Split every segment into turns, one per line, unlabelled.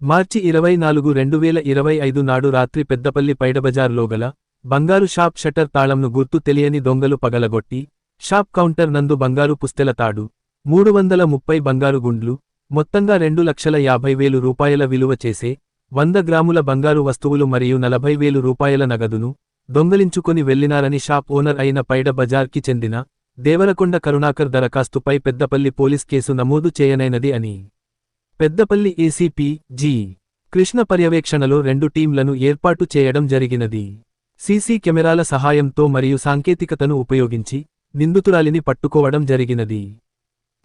మార్చి ఇరవై నాలుగు రెండు వేల ఇరవై ఐదు నాడు రాత్రి పెద్దపల్లి పైడబజార్లో గల బంగారు షాప్ షట్టర్ తాళంను గుర్తు తెలియని దొంగలు పగలగొట్టి షాప్ కౌంటర్ నందు బంగారు పుస్తెల తాడు మూడు వందల ముప్పై బంగారు గుండ్లు మొత్తంగా రెండు లక్షల యాభై వేలు రూపాయల విలువ చేసే వంద గ్రాముల బంగారు వస్తువులు మరియు నలభై వేలు రూపాయల నగదును దొంగలించుకొని వెళ్ళినారని షాప్ ఓనర్ అయిన పైడ బజార్కి చెందిన దేవరకొండ కరుణాకర్ దరఖాస్తుపై పెద్దపల్లి పోలీస్ కేసు నమోదు చేయనైనది అని పెద్దపల్లి ఏసీపీ జి. కృష్ణ పర్యవేక్షణలో రెండు టీంలను ఏర్పాటు చేయడం జరిగినది. సీసీ కెమెరాల సహాయంతో మరియు సాంకేతికతను ఉపయోగించి నిందితురాలిని పట్టుకోవడం జరిగినది.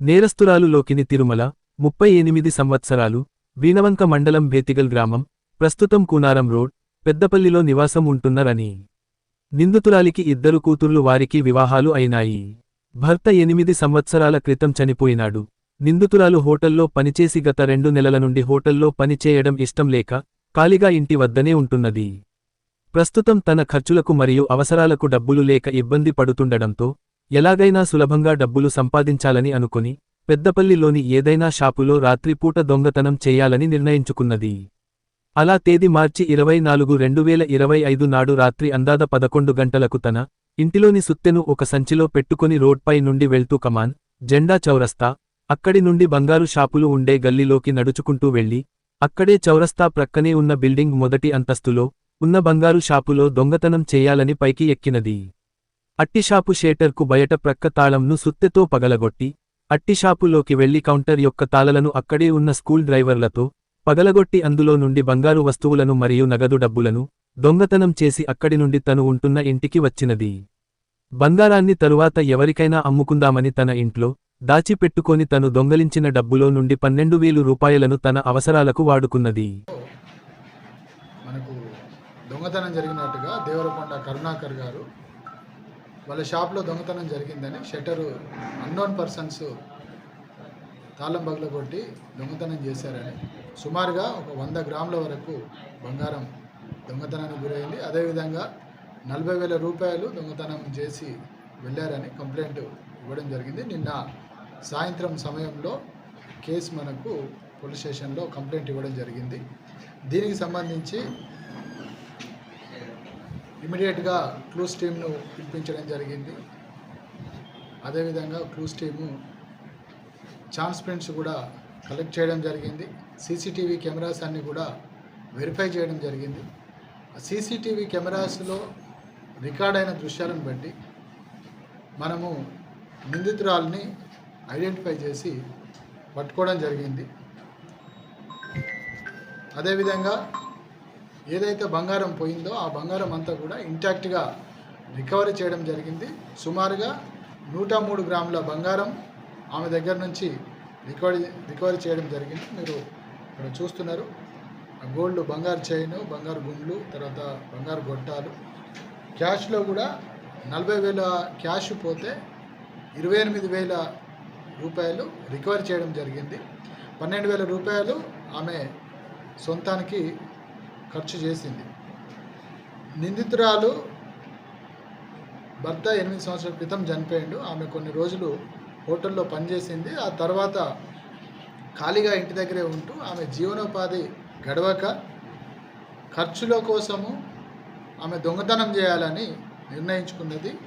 నేరస్తురాలు లోకిని తిరుమల ముప్పై ఎనిమిది సంవత్సరాలు వీణవంక మండలం భేతిగల్ గ్రామం ప్రస్తుతం కూనారం రోడ్ పెద్దపల్లిలో నివాసం ఉంటున్నరని. నిందితురాలికి ఇద్దరు కూతుర్లు వారికి వివాహాలు అయినాయి. భర్త ఎనిమిది సంవత్సరాల క్రితం చనిపోయినాడు. నిందితురాలు హోటల్లో పనిచేసి గత రెండు నెలల నుండి హోటల్లో పనిచేయడం ఇష్టం లేక ఖాళీగా ఇంటి వద్దనే ఉంటున్నది. ప్రస్తుతం తన ఖర్చులకు మరియు అవసరాలకు డబ్బులు లేక ఇబ్బంది పడుతుండడంతో ఎలాగైనా సులభంగా డబ్బులు సంపాదించాలని అనుకుని పెద్దపల్లిలోని ఏదైనా షాపులో రాత్రిపూట దొంగతనం చేయాలని నిర్ణయించుకున్నది. అలా తేదీ మార్చి ఇరవై నాలుగు రెండు వేల ఇరవై ఐదు నాడు రాత్రి అందాద పదకొండు గంటలకు తన ఇంటిలోని సుత్తెను ఒక సంచిలో పెట్టుకుని రోడ్పై నుండి వెళ్తూ కమాన్ జెండా చౌరస్తా అక్కడి నుండి బంగారు షాపులు ఉండే గల్లీలోకి నడుచుకుంటూ వెళ్ళి అక్కడే చౌరస్తా ప్రక్కనే ఉన్న బిల్డింగ్ మొదటి అంతస్తులో ఉన్న బంగారు షాపులో దొంగతనం చేయాలని పైకి ఎక్కినది. అట్టిషాపు షేటర్కు బయట ప్రక్క తాళంను సుత్తెతో పగలగొట్టి అట్టిషాపులోకి వెళ్ళి కౌంటర్ యొక్క తాళలను అక్కడే ఉన్న స్కూల్ డ్రైవర్లతో పగలగొట్టి అందులో నుండి బంగారు వస్తువులను మరియు నగదు డబ్బులను దొంగతనం చేసి అక్కడి నుండి తను ఉంటున్న ఇంటికి వచ్చినది. బంగారాన్ని తరువాత ఎవరికైనా అమ్ముకుందామని తన ఇంట్లో దాచిపెట్టుకొని తను దొంగలించిన డబ్బులో నుండి పన్నెండు వేలు రూపాయలను తన అవసరాలకు వాడుకున్నది.
మనకు దొంగతనం జరిగినట్టుగా దేవరకొండ కరుణాకర్ గారు వాళ్ళ షాప్లో దొంగతనం జరిగిందని షట్టరు అన్నోన్ పర్సన్స్ తాళం బగల కొట్టి దొంగతనం చేశారని. సుమారుగా ఒక వంద గ్రాముల వరకు బంగారం దొంగతనానికి గురైంది. అదేవిధంగా నలభై వేల రూపాయలు దొంగతనం చేసి వెళ్ళారని కంప్లైంట్ ఇవ్వడం జరిగింది. నిన్న సాయంత్రం సమయంలో కేసు మనకు పోలీస్ స్టేషన్లో కంప్లైంట్ ఇవ్వడం జరిగింది. దీనికి సంబంధించి ఇమీడియట్గా క్లూస్ టీమ్ను పిలిపించడం జరిగింది. అదేవిధంగా క్లూస్ టీము ఛాన్స్ ప్రింట్స్ కూడా కలెక్ట్ చేయడం జరిగింది. సీసీటీవీ కెమెరాస్ అన్ని కూడా వెరిఫై చేయడం జరిగింది. సీసీటీవీ కెమెరాస్లో రికార్డ్ అయిన దృశ్యాలను బట్టి మనము నిందితురాల్ని ఐడెంటిఫై చేసి పట్టుకోవడం జరిగింది. అదేవిధంగా ఏదైతే బంగారం పోయిందో ఆ బంగారం అంతా కూడా ఇంటాక్ట్గా రికవరీ చేయడం జరిగింది. సుమారుగా నూట మూడు గ్రాముల బంగారం ఆమె దగ్గర నుంచి రికవరీ రికవరీ చేయడం జరిగింది. మీరు ఇక్కడ చూస్తున్నారు. ఆ గోల్డ్ బంగారు చైన్ బంగారు గుండ్లు తర్వాత బంగారు గొట్టాలు. క్యాష్లో కూడా నలభై వేల క్యాష్ పోతే ఇరవై ఎనిమిది వేల రూపాయలు రికవరీ చేయడం జరిగింది. పన్నెండు వేల రూపాయలు ఆమె సొంతానికి ఖర్చు చేసింది. నిందితురాలు భర్త ఎనిమిది సంవత్సరాల క్రితం చనిపోయిండు. ఆమె కొన్ని రోజులు హోటల్లో పనిచేసింది. ఆ తర్వాత ఖాళీగా ఇంటి దగ్గరే ఉంటూ ఆమె జీవనోపాధి గడవక ఖర్చుల కోసము ఆమె దొంగతనం చేయాలని నిర్ణయించుకున్నది.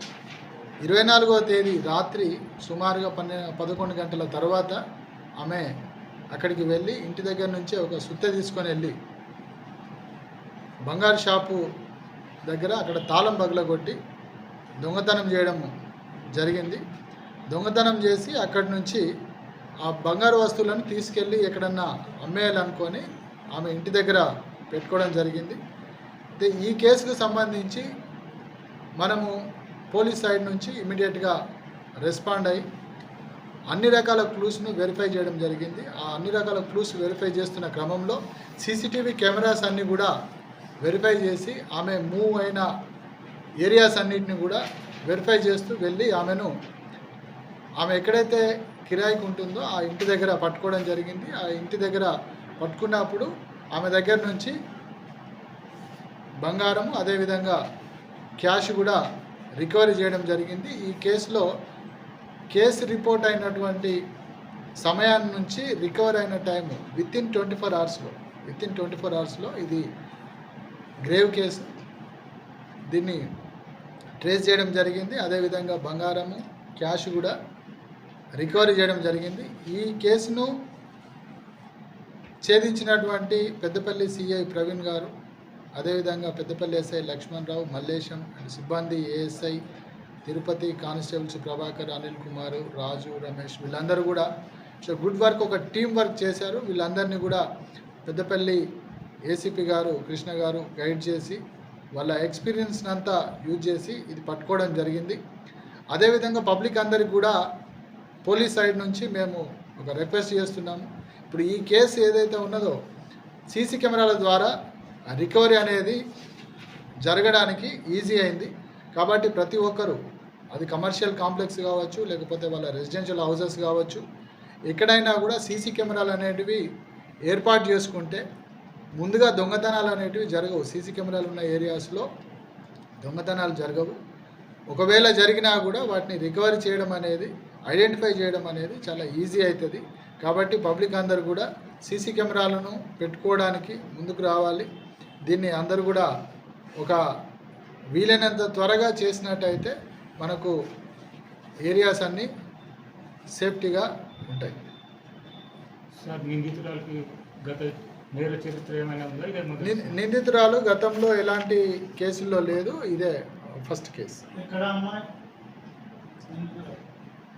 ఇరవై నాలుగవ తేదీ రాత్రి సుమారుగా పన్నె పదకొండు గంటల తర్వాత ఆమె అక్కడికి వెళ్ళి ఇంటి దగ్గర నుంచి ఒక సుత్తె తీసుకొని వెళ్ళి బంగారు షాపు దగ్గర అక్కడ తాళం పగలగొట్టి దొంగతనం చేయడం జరిగింది. దొంగతనం చేసి అక్కడి నుంచి ఆ బంగారు వస్తువులను తీసుకెళ్ళి ఎక్కడన్నా అమ్మేయాలనుకొని ఆమె ఇంటి దగ్గర పెట్టుకోవడం జరిగింది. అయితే ఈ కేసుకు సంబంధించి మనము పోలీస్ సైడ్ నుంచి ఇమీడియట్గా రెస్పాండ్ అయ్యి అన్ని రకాల క్లూస్ను వెరిఫై చేయడం జరిగింది. ఆ అన్ని రకాల క్లూస్ వెరిఫై చేస్తున్న క్రమంలో సీసీటీవీ కెమెరాస్ అన్నీ కూడా వెరిఫై చేసి ఆమె మూవ్ అయిన ఏరియాస్ అన్నిటిని కూడా వెరిఫై చేస్తూ వెళ్ళి ఆమెను ఆమె ఎక్కడైతే కిరాయికి ఉంటుందో ఆ ఇంటి దగ్గర పట్టుకోవడం జరిగింది. ఆ ఇంటి దగ్గర పట్టుకున్నప్పుడు ఆమె దగ్గర నుంచి బంగారము అదేవిధంగా క్యాష్ కూడా రికవరీ చేయడం జరిగింది. ఈ కేసులో కేసు రిపోర్ట్ అయినటువంటి సమయాన్ని నుంచి రికవర్ అయిన time within twenty four అవర్స్లో విత్ ఇన్ ట్వంటీ ఫోర్ అవర్స్లో ఇది గ్రేవ్ కేసు. దీన్ని ట్రేస్ చేయడం జరిగింది. అదేవిధంగా బంగారము క్యాష్ కూడా రికవరీ చేయడం జరిగింది. ఈ కేసును ఛేదించినటువంటి పెద్దపల్లి సిఐ ప్రవీణ్ గారు అదేవిధంగా పెద్దపల్లి ఎస్ఐ లక్ష్మణ్ రావు మల్లేశం అండ్ సిబ్బంది ఏఎస్ఐ తిరుపతి కానిస్టేబుల్స్ ప్రభాకర్ అనిల్ కుమార్ రాజు రమేష్ వీళ్ళందరూ కూడా. సో గుడ్ వర్క్ ఒక టీం వర్క్ చేశారు. వీళ్ళందరినీ కూడా పెద్దపల్లి ఏసీపీ గారు కృష్ణ గారు గైడ్ చేసి వాళ్ళ ఎక్స్పీరియన్స్ అంతా యూజ్ చేసి ఇది పట్టుకోవడం జరిగింది. అదేవిధంగా పబ్లిక్ అందరికి కూడా పోలీస్ సైడ్ నుంచి మేము ఒక రిక్వెస్ట్ చేస్తున్నాము. ఇప్పుడు ఈ కేసు ఏదైతే ఉన్నదో సీసీ కెమెరాల ద్వారా రికవరీ అనేది జరగడానికి ఈజీ అయింది. కాబట్టి ప్రతి ఒక్కరూ అది కమర్షియల్ కాంప్లెక్స్ కావచ్చు లేకపోతే వాళ్ళ రెసిడెన్షియల్ హౌసెస్ కావచ్చు ఎక్కడైనా కూడా సీసీ కెమెరాలు అనేటివి ఏర్పాటు చేసుకుంటే ముందుగా దొంగతనాలు అనేటివి జరగవు. సీసీ కెమెరాలు ఉన్న ఏరియాస్లో దొంగతనాలు జరగవు. ఒకవేళ జరిగినా కూడా వాటిని రికవరీ చేయడం అనేది ఐడెంటిఫై చేయడం అనేది చాలా ఈజీ అవుతుంది. కాబట్టి పబ్లిక్ అందరు కూడా సీసీ కెమెరాలను పెట్టుకోవడానికి ముందుకు రావాలి. దీన్ని అందరూ కూడా ఒక వీలైనంత త్వరగా చేసినట్టయితే మనకు ఏరియాస్ అన్నీ సేఫ్టీగా ఉంటాయి.
సార్ నిందితురాలకి గత నేర చరిత్ర ఏమైనా ఉందా?
నిందితురాలు గతంలో ఎలాంటి కేసుల్లో లేదు ఇదే ఫస్ట్ కేసు.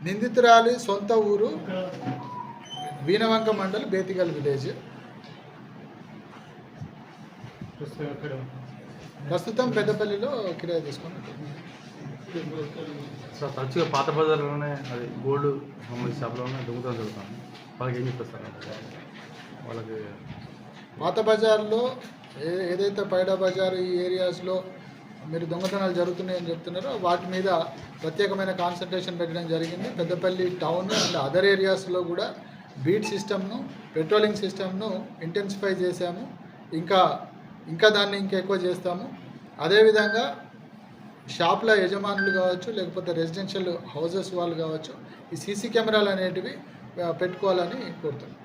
నిందితురాలి సొంత ఊరు వీణవంక మండల్ బేతిగల్ విలేజ్.
ప్రస్తుతం
పెద్దపల్లిలో కిరాయి తీసుకొని ఉంటుంది.
సార్ తరచుగా పాత బజార్లోనే అది గోల్డ్ సంబంధించిన షాప్లోనే దొంగతనం జరుగుతుంది. వాళ్ళకి ఏం చెప్తారు వాళ్ళకి
పాత బజార్లో ఏ ఏదైతే పైడా బజార్ ఈ ఏరియాస్లో మీరు దొంగతనాలు జరుగుతున్నాయని చెప్తున్నారో వాటి మీద ప్రత్యేకమైన కాన్సన్ట్రేషన్ పెట్టడం జరిగింది. పెద్దపల్లి టౌన్ అండ్ అదర్ ఏరియాస్లో కూడా బీట్ సిస్టమ్ను పెట్రోలింగ్ సిస్టమ్ను ఇంటెన్సిఫై చేశాము. ఇంకా ఇంకా దాన్ని ఇంకా ఎక్కువ చేస్తాము అదేవిధంగా షాప్ల యజమానులు కావచ్చు లేకపోతే రెసిడెన్షియల్ హౌసెస్ వాళ్ళు కావచ్చు ఈ సీసీ కెమెరాలు అనేటివి పెట్టుకోవాలని కోరుతున్నాను